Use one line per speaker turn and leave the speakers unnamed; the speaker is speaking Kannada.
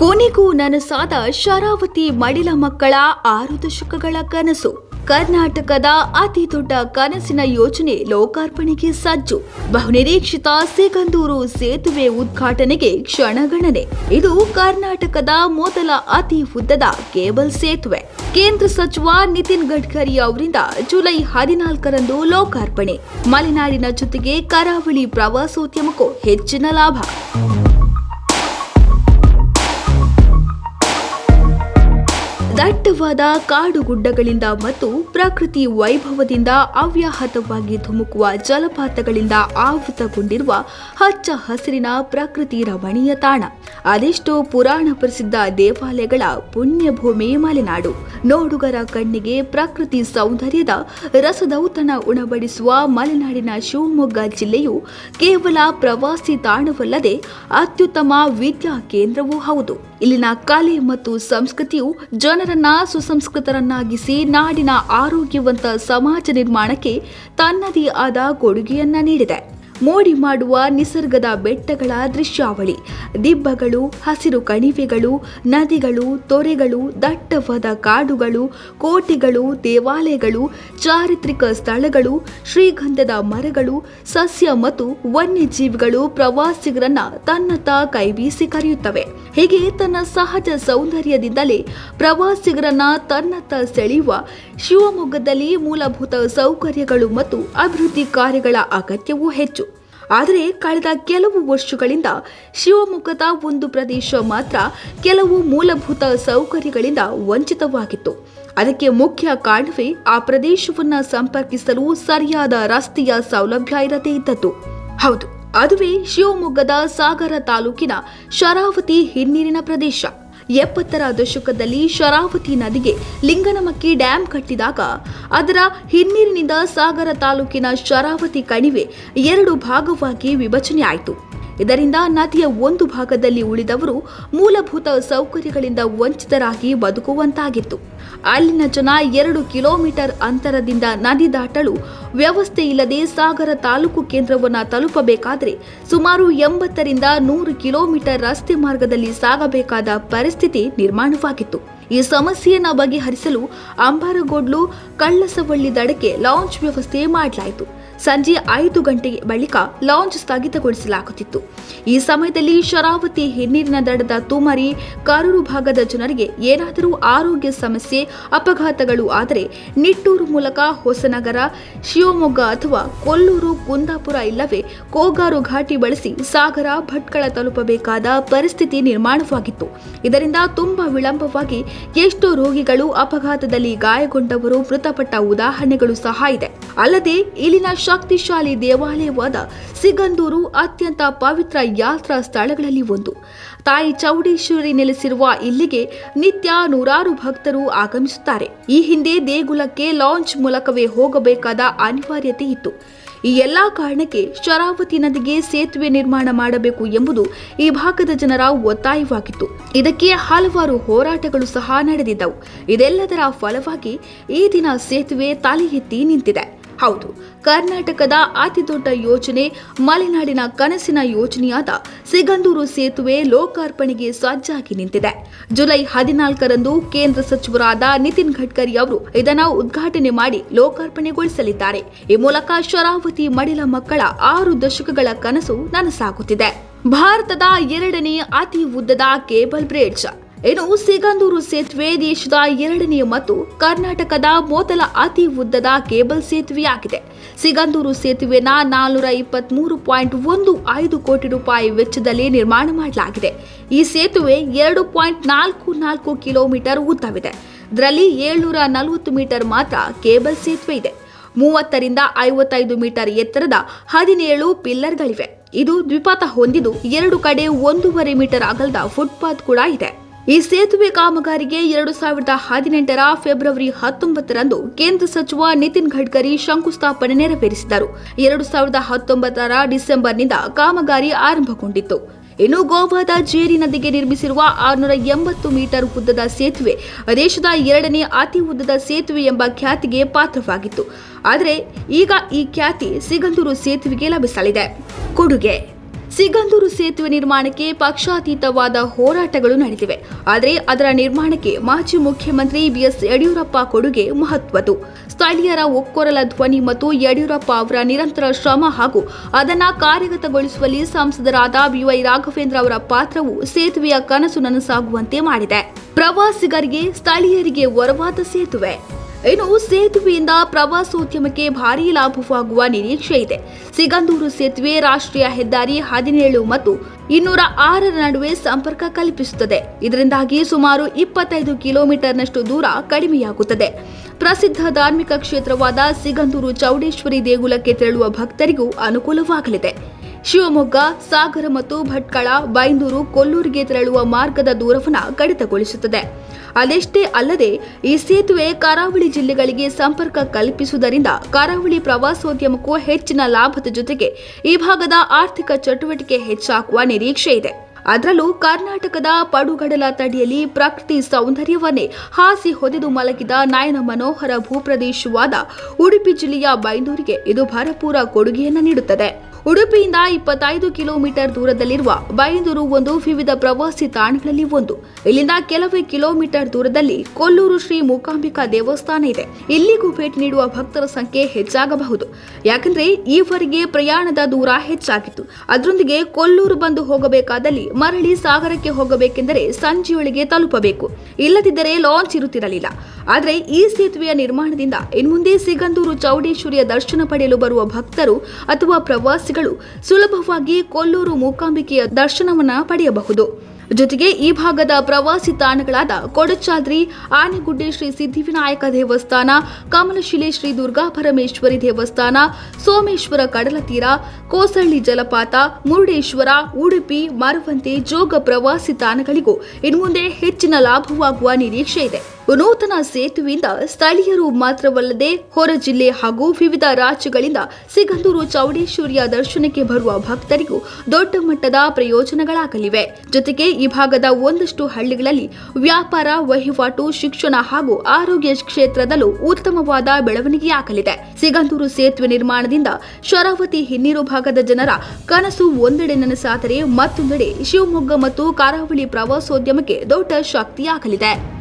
ಕೊನೆಗೂ ನನಸಾದ ಶರಾವತಿ ಮಡಿಲ ಮಕ್ಕಳ ಆರು ದಶಕಗಳ ಕನಸು. ಕರ್ನಾಟಕದ ಅತಿ ದೊಡ್ಡ ಕನಸಿನ ಯೋಜನೆ ಲೋಕಾರ್ಪಣೆಗೆ ಸಜ್ಜು. ಬಹುನಿರೀಕ್ಷಿತ ಸಿಗಂದೂರು ಸೇತುವೆ ಉದ್ಘಾಟನೆಗೆ ಕ್ಷಣಗಣನೆ. ಇದು ಕರ್ನಾಟಕದ ಮೊದಲ ಅತಿ ಉದ್ದದ ಕೇಬಲ್ ಸೇತುವೆ. ಕೇಂದ್ರ ಸಚಿವ ನಿತಿನ್ ಗಡ್ಕರಿ ಅವರಿಂದ ಜುಲೈ ಹದಿನಾಲ್ಕರಂದು ಲೋಕಾರ್ಪಣೆ. ಮಲೆನಾಡಿನ ಜೊತೆಗೆ ಕರಾವಳಿ ಪ್ರವಾಸೋದ್ಯಮಕ್ಕೂ ಹೆಚ್ಚಿನ ಲಾಭ. ಕಾಡು ಗುಡ್ಡಗಳಿಂದ ಮತ್ತು ಪ್ರಕೃತಿ ವೈಭವದಿಂದ ಅವ್ಯಾಹತವಾಗಿ ಧುಮುಕುವ ಜಲಪಾತಗಳಿಂದ ಆವೃತಗೊಂಡಿರುವ ಹಚ್ಚ ಹಸಿರಿನ ಪ್ರಕೃತಿ ರಮಣೀಯ ತಾಣ. ಅದೆಷ್ಟೋ ಪುರಾಣ ಪ್ರಸಿದ್ಧ ದೇವಾಲಯಗಳ ಪುಣ್ಯಭೂಮಿ ಮಲೆನಾಡು. ನೋಡುಗರ ಕಣ್ಣಿಗೆ ಪ್ರಕೃತಿ ಸೌಂದರ್ಯದ ರಸದೌತಣ ಉಣಬಡಿಸುವ ಮಲೆನಾಡಿನ ಶಿವಮೊಗ್ಗ ಜಿಲ್ಲೆಯು ಕೇವಲ ಪ್ರವಾಸಿ ತಾಣವಲ್ಲದೆ ಅತ್ಯುತ್ತಮ ವಿದ್ಯಾ ಕೇಂದ್ರವೂ ಹೌದು. ಇಲ್ಲಿನ ಕಲೆ ಮತ್ತು ಸಂಸ್ಕೃತಿಯು ಜನರನ್ನ ಸುಸಂಸ್ಕೃತರನ್ನಾಗಿಸಿ ನಾಡಿನ ಆರೋಗ್ಯವಂತ ಸಮಾಜ ನಿರ್ಮಾಣಕ್ಕೆ ತನ್ನದೇ ಆದ ಕೊಡುಗೆಯನ್ನ ನೀಡಿದೆ. ಮೋಡಿ ಮಾಡುವ ನಿಸರ್ಗದ ಬೆಟ್ಟಗಳ ದೃಶ್ಯಾವಳಿ. ದಿಬ್ಬಗಳು, ಹಸಿರು ಕಣಿವೆಗಳು, ನದಿಗಳು, ತೊರೆಗಳು, ದಟ್ಟವಾದ ಕಾಡುಗಳು, ಕೋಟೆಗಳು, ದೇವಾಲಯಗಳು, ಚಾರಿತ್ರಿಕ ಸ್ಥಳಗಳು, ಶ್ರೀಗಂಧದ ಮರಗಳು, ಸಸ್ಯ ಮತ್ತು ವನ್ಯಜೀವಿಗಳು ಪ್ರವಾಸಿಗರನ್ನ ತನ್ನತ್ತ ಕೈಬೀಸಿ ಕರೆಯುತ್ತವೆ. ಹೀಗೆ ತನ್ನ ಸಹಜ ಸೌಂದರ್ಯದಿಂದಲೇ ಪ್ರವಾಸಿಗರನ್ನ ತನ್ನತ್ತ ಸೆಳೆಯುವ ಶಿವಮೊಗ್ಗದಲ್ಲಿ ಮೂಲಭೂತ ಸೌಕರ್ಯಗಳು ಮತ್ತು ಅಭಿವೃದ್ಧಿ ಕಾರ್ಯಗಳ ಅಗತ್ಯವೂ ಹೆಚ್ಚು. ಆದರೆ ಕಳೆದ ಕೆಲವು ವರ್ಷಗಳಿಂದ ಶಿವಮೊಗ್ಗದ ಒಂದು ಪ್ರದೇಶ ಮಾತ್ರ ಕೆಲವು ಮೂಲಭೂತ ಸೌಕರ್ಯಗಳಿಂದ ವಂಚಿತವಾಗಿತ್ತು. ಅದಕ್ಕೆ ಮುಖ್ಯ ಕಾರಣವೇ ಆ ಪ್ರದೇಶವನ್ನು ಸಂಪರ್ಕಿಸಲು ಸರಿಯಾದ ರಸ್ತೆಯ ಸೌಲಭ್ಯ ಇರದೇ ಇದ್ದದ್ದು. ಹೌದು, ಅದುವೇ ಶಿವಮೊಗ್ಗದ ಸಾಗರ ತಾಲೂಕಿನ ಶರಾವತಿ ಹಿನ್ನೀರಿನ ಪ್ರದೇಶ. ಎಪ್ಪತ್ತರ ದಶಕದಲ್ಲಿ ಶರಾವತಿ ನದಿಗೆ ಲಿಂಗನಮಕ್ಕಿ ಡ್ಯಾಂ ಕಟ್ಟಿದಾಗ ಅದರ ಹಿನ್ನೀರಿನಿಂದ ಸಾಗರ ತಾಲೂಕಿನ ಶರಾವತಿ ಕಣಿವೆ ಎರಡು ಭಾಗವಾಗಿ ವಿಭಜನೆಯಾಯಿತು ಇದರಿಂದ ನದಿಯ ಒಂದು ಭಾಗದಲ್ಲಿ ಉಳಿದವರು ಮೂಲಭೂತ ಸೌಕರ್ಯಗಳಿಂದ ವಂಚಿತರಾಗಿ ಬದುಕುವಂತಾಗಿತ್ತು. ಅಲ್ಲಿನ ಜನ ಎರಡು ಕಿಲೋಮೀಟರ್ ಅಂತರದಿಂದ ನದಿ ದಾಟಲು ವ್ಯವಸ್ಥೆ ಇಲ್ಲದೆ ಸಾಗರ ತಾಲೂಕು ಕೇಂದ್ರವನ್ನು ತಲುಪಬೇಕಾದರೆ ಸುಮಾರು ಎಂಬತ್ತರಿಂದ ನೂರು ಕಿಲೋಮೀಟರ್ ರಸ್ತೆ ಮಾರ್ಗದಲ್ಲಿ ಸಾಗಬೇಕಾದ ಪರಿಸ್ಥಿತಿ ನಿರ್ಮಾಣವಾಗಿತ್ತು. ಈ ಸಮಸ್ಯೆಯನ್ನು ಬಗೆಹರಿಸಲು ಅಂಬಾರಗೋಡ್ಲು, ಕಳ್ಳಸವಳ್ಳಿ ದಡಕ್ಕೆ ಲಾಂಚ್ ವ್ಯವಸ್ಥೆ ಮಾಡಲಾಯಿತು. ಸಂಜೆ ಐದು ಗಂಟೆ ಬಳಿಕ ಲಾಂಚ್ ಸ್ಥಗಿತಗೊಳಿಸಲಾಗುತ್ತಿತ್ತು. ಈ ಸಮಯದಲ್ಲಿ ಶರಾವತಿ ಹಿನ್ನೀರಿನ ದಡದ ತುಮರಿ, ಕರೂರು ಭಾಗದ ಜನರಿಗೆ ಏನಾದರೂ ಆರೋಗ್ಯ ಸಮಸ್ಯೆ, ಅಪಘಾತಗಳು ಆದರೆ ನಿಟ್ಟೂರು ಮೂಲಕ ಹೊಸನಗರ, ಶಿವಮೊಗ್ಗ ಅಥವಾ ಕೊಲ್ಲೂರು, ಕುಂದಾಪುರ ಇಲ್ಲವೇ ಕೋಗಾರು ಘಾಟಿ ಬಳಸಿ ಸಾಗರ, ಭಟ್ಕಳ ತಲುಪಬೇಕಾದ ಪರಿಸ್ಥಿತಿ ನಿರ್ಮಾಣವಾಗಿತ್ತು. ಇದರಿಂದ ತುಂಬಾ ವಿಳಂಬವಾಗಿ ಎಷ್ಟೋ ರೋಗಿಗಳು ಅಪಘಾತದಲ್ಲಿ ಗಾಯಗೊಂಡವರು ಮೃತಪಟ್ಟ ಉದಾಹರಣೆಗಳು ಸಹ ಇದೆ. ಅಲ್ಲದೆ ಇಲ್ಲಿನ ಶಕ್ತಿಶಾಲಿ ದೇವಾಲಯವಾದ ಸಿಗಂದೂರು ಅತ್ಯಂತ ಪವಿತ್ರ ಯಾತ್ರಾ ಸ್ಥಳಗಳಲ್ಲಿ ಒಂದು. ತಾಯಿ ಚೌಡೇಶ್ವರಿ ನೆಲೆಸಿರುವ ಇಲ್ಲಿಗೆ ನಿತ್ಯ ನೂರಾರು ಭಕ್ತರು ಆಗಮಿಸುತ್ತಾರೆ. ಈ ಹಿಂದೆ ದೇಗುಲಕ್ಕೆ ಲಾಂಚ್ ಮೂಲಕವೇ ಹೋಗಬೇಕಾದ ಅನಿವಾರ್ಯತೆ ಇತ್ತು. ಈ ಎಲ್ಲಾ ಕಾರಣಕ್ಕೆ ಶರಾವತಿ ನದಿಗೆ ಸೇತುವೆ ನಿರ್ಮಾಣ ಮಾಡಬೇಕು ಎಂಬುದು ಈ ಭಾಗದ ಜನರ ಒತ್ತಾಯವಾಗಿತ್ತು. ಇದಕ್ಕೆ ಹಲವಾರು ಹೋರಾಟಗಳು ಸಹ ನಡೆದಿದ್ದವು. ಇದೆಲ್ಲದರ ಫಲವಾಗಿ ಈ ದಿನ ಸೇತುವೆ ತಲೆ ಎತ್ತಿ ನಿಂತಿದೆ. ಹೌದು, ಕರ್ನಾಟಕದ ಅತಿದೊಡ್ಡ ಯೋಜನೆ ಮಲೆನಾಡಿನ ಕನಸಿನ ಯೋಜನೆಯಾದ ಸಿಗಂದೂರು ಸೇತುವೆ ಲೋಕಾರ್ಪಣೆಗೆ ಸಜ್ಜಾಗಿ ನಿಂತಿದೆ. ಜುಲೈ ಹದಿನಾಲ್ಕರಂದು ಕೇಂದ್ರ ಸಚಿವರಾದ ನಿತಿನ್ ಗಡ್ಕರಿ ಅವರು ಇದನ್ನು ಉದ್ಘಾಟನೆ ಮಾಡಿ ಲೋಕಾರ್ಪಣೆಗೊಳಿಸಲಿದ್ದಾರೆ. ಈ ಮೂಲಕ ಶರಾವತಿ ಮಡಿಲ ಮಕ್ಕಳ ಆರು ದಶಕಗಳ ಕನಸು ನನಸಾಗುತ್ತಿದೆ. ಭಾರತದ ಎರಡನೇ ಅತಿ ಉದ್ದದ ಕೇಬಲ್ ಬ್ರಿಡ್ಜ್ ಇನ್ನು ಸಿಗಂದೂರು ಸೇತುವೆ ದೇಶದ ಎರಡನೇ ಮತ್ತು ಕರ್ನಾಟಕದ ಮೊದಲ ಅತಿ ಉದ್ದದ ಕೇಬಲ್ ಸೇತುವೆಯಾಗಿದೆ. ಸಿಗಂದೂರು ಸೇತುವೆನ ನಾಲ್ನೂರ ಇಪ್ಪತ್ಮೂರು ಪಾಯಿಂಟ್ ಒಂದು ಐದು ಕೋಟಿ ರೂಪಾಯಿ ವೆಚ್ಚದಲ್ಲಿ ನಿರ್ಮಾಣ ಮಾಡಲಾಗಿದೆ. ಈ ಸೇತುವೆ ಎರಡು ಪಾಯಿಂಟ್ ನಾಲ್ಕು ನಾಲ್ಕು ಕಿಲೋಮೀಟರ್ ಉದ್ದವಿದೆ. ಇದರಲ್ಲಿ ಏಳ್ನೂರ ನಲವತ್ತು ಮೀಟರ್ ಮಾತ್ರ ಕೇಬಲ್ ಸೇತುವೆ ಇದೆ. ಮೂವತ್ತರಿಂದ ಐವತ್ತೈದು ಮೀಟರ್ ಎತ್ತರದ ಹದಿನೇಳು ಪಿಲ್ಲರ್ಗಳಿವೆ. ಇದು ದ್ವಿಪಥ ಹೊಂದಿದ್ದು ಎರಡು ಕಡೆ ಒಂದೂವರೆ ಮೀಟರ್ ಅಗಲದ ಫುಟ್ಪಾತ್ ಕೂಡ ಇದೆ. ಈ ಸೇತುವೆ ಕಾಮಗಾರಿಗೆ ಎರಡು ಸಾವಿರದ ಹದಿನೆಂಟರ ಫೆಬ್ರವರಿ ಹತ್ತೊಂಬತ್ತರಂದು ಕೇಂದ್ರ ಸಚಿವ ನಿತಿನ್ ಗಡ್ಕರಿ ಶಂಕುಸ್ಥಾಪನೆ ನೆರವೇರಿಸಿದರು. ಎರಡು ಸಾವಿರದ ಹತ್ತೊಂಬತ್ತರ ಡಿಸೆಂಬರ್ನಿಂದ ಕಾಮಗಾರಿ ಆರಂಭಗೊಂಡಿತ್ತು. ಇನ್ನು ಗೋವಾದ ಜೇರಿ ನದಿಗೆ ನಿರ್ಮಿಸಿರುವ ಆರುನೂರ ಎಂಬತ್ತು ಮೀಟರ್ ಉದ್ದದ ಸೇತುವೆ, ದೇಶದ ಎರಡನೇ ಅತಿ ಉದ್ದದ ಸೇತುವೆ ಎಂಬ ಖ್ಯಾತಿಗೆ ಪಾತ್ರವಾಗಿತ್ತು. ಆದರೆ ಈಗ ಈ ಖ್ಯಾತಿ ಸಿಗಂದೂರು ಸೇತುವೆಗೆ ಲಭಿಸಲಿದೆ. ಕೊಡುಗೆ ಸಿಗಂದೂರು ಸೇತುವೆ ನಿರ್ಮಾಣಕ್ಕೆ ಪಕ್ಷಾತೀತವಾದ ಹೋರಾಟಗಳು ನಡೆದಿವೆ. ಆದರೆ ಅದರ ನಿರ್ಮಾಣಕ್ಕೆ ಮಾಜಿ ಮುಖ್ಯಮಂತ್ರಿ ಬಿಎಸ್ ಯಡಿಯೂರಪ್ಪ ಕೊಡುಗೆ ಮಹತ್ವದ್ದು. ಸ್ಥಳೀಯರ ಒಕ್ಕೊರಲ ಧ್ವನಿ ಮತ್ತು ಯಡಿಯೂರಪ್ಪ ಅವರ ನಿರಂತರ ಶ್ರಮ ಹಾಗೂ ಅದನ್ನು ಕಾರ್ಯಗತಗೊಳಿಸುವಲ್ಲಿ ಸಂಸದರಾದ ಬಿವೈ ರಾಘವೇಂದ್ರ ಅವರ ಪಾತ್ರವು ಸೇತುವೆಯ ಕನಸು ನನಸಾಗುವಂತೆ ಮಾಡಿದೆ. ಪ್ರವಾಸಿಗರಿಗೆ, ಸ್ಥಳೀಯರಿಗೆ ವರವಾದ ಸೇತುವೆ. ಇನ್ನು ಸೇತುವೆಯಿಂದ ಪ್ರವಾಸೋದ್ಯಮಕ್ಕೆ ಭಾರೀ ಲಾಭವಾಗುವ ನಿರೀಕ್ಷೆ ಇದೆ. ಸಿಗಂದೂರು ಸೇತುವೆ ರಾಷ್ಟ್ರೀಯ ಹೆದ್ದಾರಿ ಹದಿನೇಳು ಮತ್ತು ಇನ್ನೂರ ಆರರ ನಡುವೆ ಸಂಪರ್ಕ ಕಲ್ಪಿಸುತ್ತದೆ. ಇದರಿಂದಾಗಿ ಸುಮಾರು ಇಪ್ಪತ್ತೈದು ಕಿಲೋಮೀಟರ್ನಷ್ಟು ದೂರ ಕಡಿಮೆಯಾಗುತ್ತದೆ. ಪ್ರಸಿದ್ಧ ಧಾರ್ಮಿಕ ಕ್ಷೇತ್ರವಾದ ಸಿಗಂದೂರು ಚೌಡೇಶ್ವರಿ ದೇಗುಲಕ್ಕೆ ತೆರಳುವ ಭಕ್ತರಿಗೂ ಅನುಕೂಲವಾಗಲಿದೆ. ಶಿವಮೊಗ್ಗ, ಸಾಗರ ಮತ್ತು ಭಟ್ಕಳ, ಬೈಂದೂರು, ಕೊಲ್ಲೂರಿಗೆ ತೆರಳುವ ಮಾರ್ಗದ ದೂರವನ್ನು ಕಡಿತಗೊಳಿಸುತ್ತದೆ. ಅದೆಷ್ಟೇ ಅಲ್ಲದೆ, ಈ ಸೇತುವೆ ಕರಾವಳಿ ಜಿಲ್ಲೆಗಳಿಗೆ ಸಂಪರ್ಕ ಕಲ್ಪಿಸುವುದರಿಂದ ಕರಾವಳಿ ಪ್ರವಾಸೋದ್ಯಮಕ್ಕೂ ಹೆಚ್ಚಿನ ಲಾಭದ ಜೊತೆಗೆ ಈ ಭಾಗದ ಆರ್ಥಿಕ ಚಟುವಟಿಕೆ ಹೆಚ್ಚಾಗುವ ನಿರೀಕ್ಷೆ ಇದೆ. ಅದರಲ್ಲೂ ಕರ್ನಾಟಕದ ಪಡುಗಡಲ ತಡಿಯಲ್ಲಿ ಪ್ರಕೃತಿ ಸೌಂದರ್ಯವನ್ನೇ ಹಾಸಿ ಹೊದೆದು ಮಲಗಿದ ನಯನ ಮನೋಹರ ಭೂಪ್ರದೇಶವಾದ ಉಡುಪಿ ಜಿಲ್ಲೆಯ ಬೈಂದೂರಿಗೆ ಇದು ಭರಪೂರ ಕೊಡುಗೆಯನ್ನು ನೀಡುತ್ತದೆ. ಉಡುಪಿಯಿಂದ ಇಪ್ಪತ್ತೈದು ಕಿಲೋಮೀಟರ್ ದೂರದಲ್ಲಿರುವ ಬೈಂದೂರು ಒಂದು ವಿವಿಧ ಪ್ರವಾಸಿ ತಾಣಗಳಲ್ಲಿ ಒಂದು. ಇಲ್ಲಿಂದ ಕೆಲವೇ ಕಿಲೋಮೀಟರ್ ದೂರದಲ್ಲಿ ಕೊಲ್ಲೂರು ಶ್ರೀ ಮೂಕಾಂಬಿಕಾ ದೇವಸ್ಥಾನ ಇದೆ. ಇಲ್ಲಿಗೂ ಭೇಟಿ ನೀಡುವ ಭಕ್ತರ ಸಂಖ್ಯೆ ಹೆಚ್ಚಾಗಬಹುದು. ಯಾಕಂದ್ರೆ ಈವರೆಗೆ ಪ್ರಯಾಣದ ದೂರ ಹೆಚ್ಚಾಗಿತ್ತು. ಅದರೊಂದಿಗೆ ಕೊಲ್ಲೂರು ಬಂದು ಹೋಗಬೇಕಾದಲ್ಲಿ ಮರಳಿ ಸಾಗರಕ್ಕೆ ಹೋಗಬೇಕೆಂದರೆ ಸಂಜೆಯೊಳಗೆ ತಲುಪಬೇಕು. ಇಲ್ಲದಿದ್ದರೆ ಲಾಂಚ್ ಇರುತ್ತಿರಲಿಲ್ಲ. ಆದರೆ ಈ ಸೇತುವೆಯ ನಿರ್ಮಾಣದಿಂದ ಇನ್ಮುಂದೆ ಸಿಗಂದೂರು ಚೌಡೇಶ್ವರಿಯ ದರ್ಶನ ಪಡೆಯಲು ಬರುವ ಭಕ್ತರು ಅಥವಾ ಪ್ರವಾಸಿಗಳು ಸುಲಭವಾಗಿ ಕೊಲ್ಲೂರು ಮೂಕಾಂಬಿಕೆಯ ದರ್ಶನವನ್ನ ಪಡೆಯಬಹುದು. ಜೊತೆಗೆ ಈ ಭಾಗದ ಪ್ರವಾಸಿ ತಾಣಗಳಾದ ಕೊಡಚಾದ್ರಿ, ಆನೆಗುಡ್ಡೆ ಶ್ರೀ ಸಿದ್ಧಿವಿನಾಯಕ ದೇವಸ್ಥಾನ, ಕಮಲಶಿಲೆ ಶ್ರೀ ದುರ್ಗಾ ಪರಮೇಶ್ವರಿ ದೇವಸ್ಥಾನ, ಸೋಮೇಶ್ವರ ಕಡಲತೀರ ಕೋಸಳ್ಳಿ ಜಲಪಾತ, ಮುರುಡೇಶ್ವರ, ಉಡುಪಿ, ಮರವಂತೆ ಜೋಗ ಪ್ರವಾಸಿ ತಾಣಗಳಿಗೂ ಇನ್ಮುಂದೆ ಹೆಚ್ಚಿನ ಲಾಭವಾಗುವ ನಿರೀಕ್ಷೆ ಇದೆ. ನೂತನ ಸೇತುವೆಯಿಂದ ಸ್ಥಳೀಯರು ಮಾತ್ರವಲ್ಲದೆ ಹೊರ ಜಿಲ್ಲೆ ಹಾಗೂ ವಿವಿಧ ರಾಜ್ಯಗಳಿಂದ ಸಿಗಂದೂರು ಚೌಡೇಶ್ವರಿಯ ದರ್ಶನಕ್ಕೆ ಬರುವ ಭಕ್ತರಿಗೂ ದೊಡ್ಡ ಮಟ್ಟದ ಪ್ರಯೋಜನಗಳಾಗಲಿವೆ. ಜೊತೆಗೆ ಈ ಭಾಗದ ಒಂದಷ್ಟು ಹಳ್ಳಿಗಳಲ್ಲಿ ವ್ಯಾಪಾರ, ವಹಿವಾಟು, ಶಿಕ್ಷಣ ಹಾಗೂ ಆರೋಗ್ಯ ಕ್ಷೇತ್ರದಲ್ಲೂ ಉತ್ತಮವಾದ ಬೆಳವಣಿಗೆಯಾಗಲಿದೆ. ಸಿಗಂದೂರು ಸೇತುವೆ ನಿರ್ಮಾಣದಿಂದ ಶರಾವತಿ ಹಿನ್ನೀರು ಭಾಗದ ಜನರ ಕನಸು ಒಂದೆಡೆ ನನಸಾದರೆ ಮತ್ತೊಂದೆಡೆ ಶಿವಮೊಗ್ಗ ಮತ್ತು ಕರಾವಳಿ ಪ್ರವಾಸೋದ್ಯಮಕ್ಕೆ ದೊಡ್ಡ ಶಕ್ತಿಯಾಗಲಿದೆ.